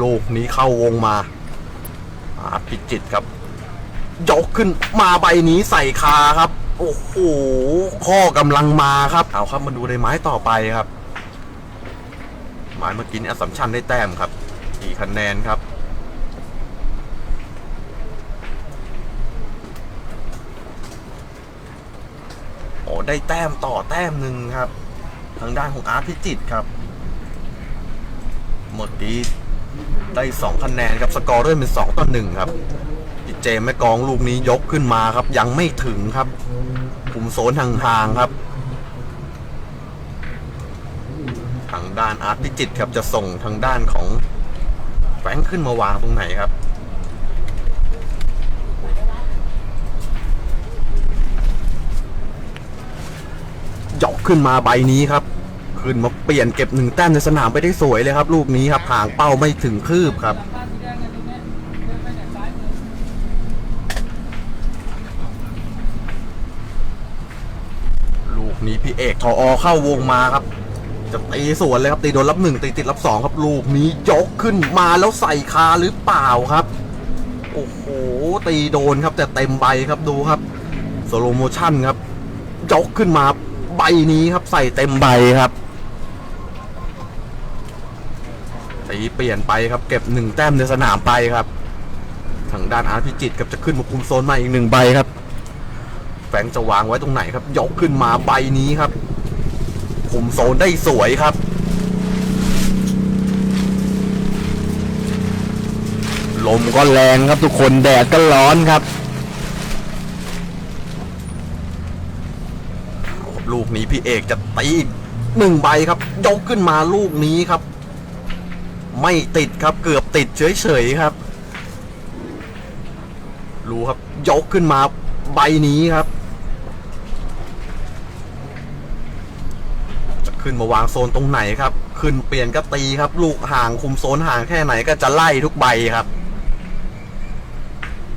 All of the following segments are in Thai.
ลูกนี้เข้าวงมาอาพิจิตครับ ยกขึ้นมาใบนี้ใส่คาครับ โอ้โห ข้อกำลังมาครับ เอาครับมาดูในไม้ต่อไปครับไม้เมื่อกี้นี้อสสัมชัญได้แต้มครับกี่คะแนนครับ โอ้ได้แต้มต่อแต้มหนึ่งครับ ทางด้านของอาร์ตพิจิตครับเมื่อกี้ ได้สองคะแนนครับสกอร์เริ่มเป็นสองต่อหนึ่งครับพี่เจมแม่กองลูกนี้ยกขึ้นมาครับ ยังไม่ถึงครับคุมโซนห่างๆครับ ทางด้านอาร์ตพิจิตครับจะส่งทางด้านของแฟงขึ้นมาวางตรงไหนครับยกขึ้นมาใบนี้ครับ ขึ้นมาเปลี่ยนเก็บหนึ่งแต้มในสนามไปได้สวยเลยครับ ลูกนี้ครับห่างเป้าไม่ถึงคืบครับลูกนี้พี่เอกทออเข้าวงมาครับ จะตีสวนเลยครับตีโดนรับหนึ่งตีติดรับสองครับ ลูกนี้ยกขึ้นมาแล้วใส่คาหรือเปล่าครับ โอ้โหตีโดนครับ แต่เต็มใบครับดูครับสโลโมชั่นครับยกขึ้นมาใบนี้ครับใส่เต็มใบครับ ตีเปลี่ยนไปครับเก็บหนึ่งแต้มในสนามไปครับ ทางด้านอาร์พิจิตรครับจะขึ้นมาคุมโซนม่อีกหนึ่งใบครับ แฟงจะวางไว้ตรงไหนครับยกขึ้นมาใบนี้ครับ คุมโซนได้สวยครับ ลมก็แรงครับทุกคนแดดก็ร้อนครับลูกนี้พี่เอกจะตีหนึ่งใบครับ ยกขึ้นมาลูกนี้ครับ ไม่ติดครับเกือบติดเฉยๆครับรู้ครับยกขึ้นมาใบนี้ครับจะขึ้นมาวางโซนตรงไหนครับ ขึ้นเปลี่ยนก็ตีครับ ลูกห่างคุมโซนห่างแค่ไหนก็จะไล่ทุกใบครับ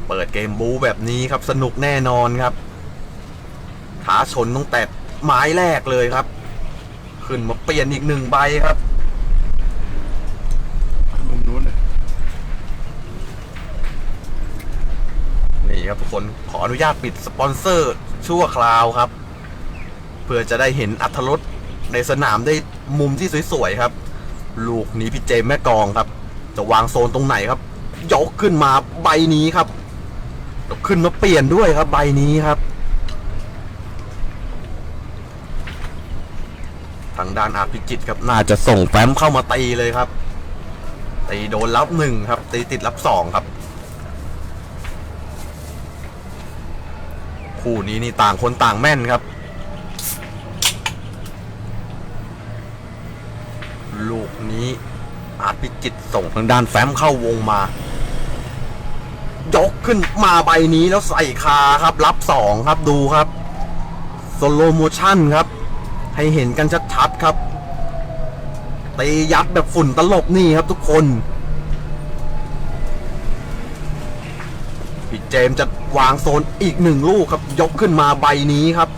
เปิดเกมบูแบบนี้ครับ สนุกแน่นอนครับท้าชนตั้งแต่ไม้แรกเลยครับ ขึ้นมาเปลี่ยนอีกหนึ่งใบครับ มุมนู้นน่ะ นี่ ครับทุกคนขออนุญาตปิดสปอนเซอร์ชั่วคราวครับ เพื่อจะได้เห็นอัธรสในสนามได้มุมที่สวยๆครับ ลูกนี้พี่เจมแม่กองครับ จะวางโซนตรงไหนครับยกขึ้นมาใบนี้ครับแล้วขึ้นมาเปลี่ยนด้วยครับ ใบนี้ครับ ทางด้านอาพิจิตครับน่าจะส่งแฟ้มเข้ามาตีเลยครับตีโดนรับหนึ่งครับตีติดรับสองครับ คู่นี้นี่ต่างคนต่างแม่นครับ ลูกนี้อาจพิจิตส่งทางด้านแฟ้มเข้าวงมา ยกขึ้นมาใบนี้แล้วใส่คาครับ รับสองครับดูครับสโลโมชั่นครับ ให้เห็นกันชัดๆครับตียัดแบบฝุ่นตลบนี่ครับทุกคน พี่เจมจะ วางโซนอีกหนึ่งลูกครับ ยกขึ้นมาใบนี้ครับ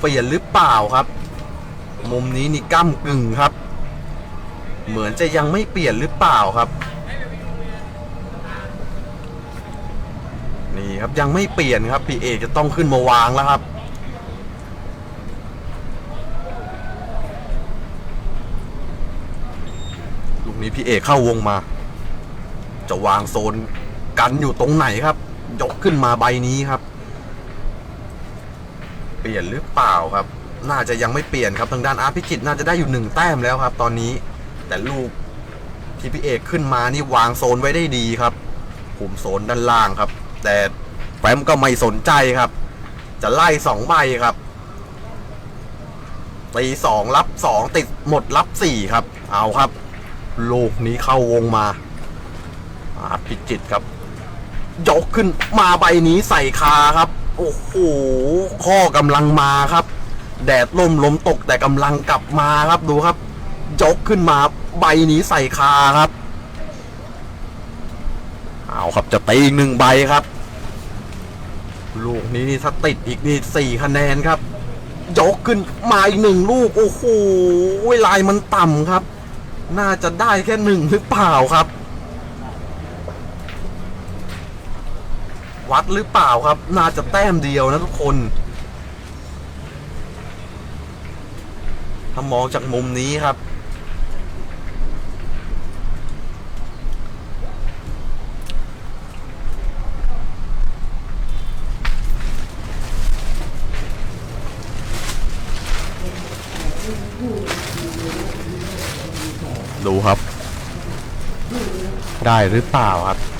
เปลี่ยนหรือเปล่าครับ มุมนี้นี่ก้ากึ่งครับ เหมือนจะยังไม่เปลี่ยนหรือเปล่าครับ นี่ครับยังไม่เปลี่ยนครับพี่เอกจะต้องขึ้นมาวางแล้วครับลูกนี้พี่เอกเข้าวงมา จะวางโซนกันอยู่ตรงไหนครับ ยกขึ้นมาใบนี้ครับ เปลี่ยนหรือเปล่าครับ น่าจะยังไม่เปลี่ยนครับทางด้านอาร์พิจิตน่าจะได้อยู่หนึ่งแต้มแล้วครับ ตอนนี้แต่ลูกที่พี่เอกขึ้นมานี่วางโซนไว้ได้ดีครับคุมโซนด้านล่างครับ แต่แฟมก็ไม่สนใจครับ จะไล่สองใบครับตีสองรับสองติดหมดรับสี่ครับ เอาครับ ลูกนี้เข้าวงมาอาร์พิจิตครับ ยกขึ้นมาใบนี้ใส่คาครับ โอ้โหข้อกำลังมาครับ แดดล่มลมตกแต่กำลังกลับมาครับดูครับ ยกขึ้นมาใบนี้ใส่คาครับ เอาครับจะตีอีกหนึ่งใบครับ ลูกนี้นี่ถ้าติดอีกนี่สี่คะแนนครับ ยกขึ้นมาอีกหนึ่งลูก โอ้โหลายมันต่ำครับ น่าจะได้แค่หนึ่งหรือเปล่าครับ วัดหรือเปล่าครับ น่าจะแต้มเดียวนะทุกคน ถ้ามองจากมุมนี้ครับ ดูครับ ได้หรือเปล่าครับ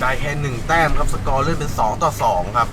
ได้แค่หนึ่งแต้มครับ สกอร์เลื่อนเป็นสองต่อสองครับ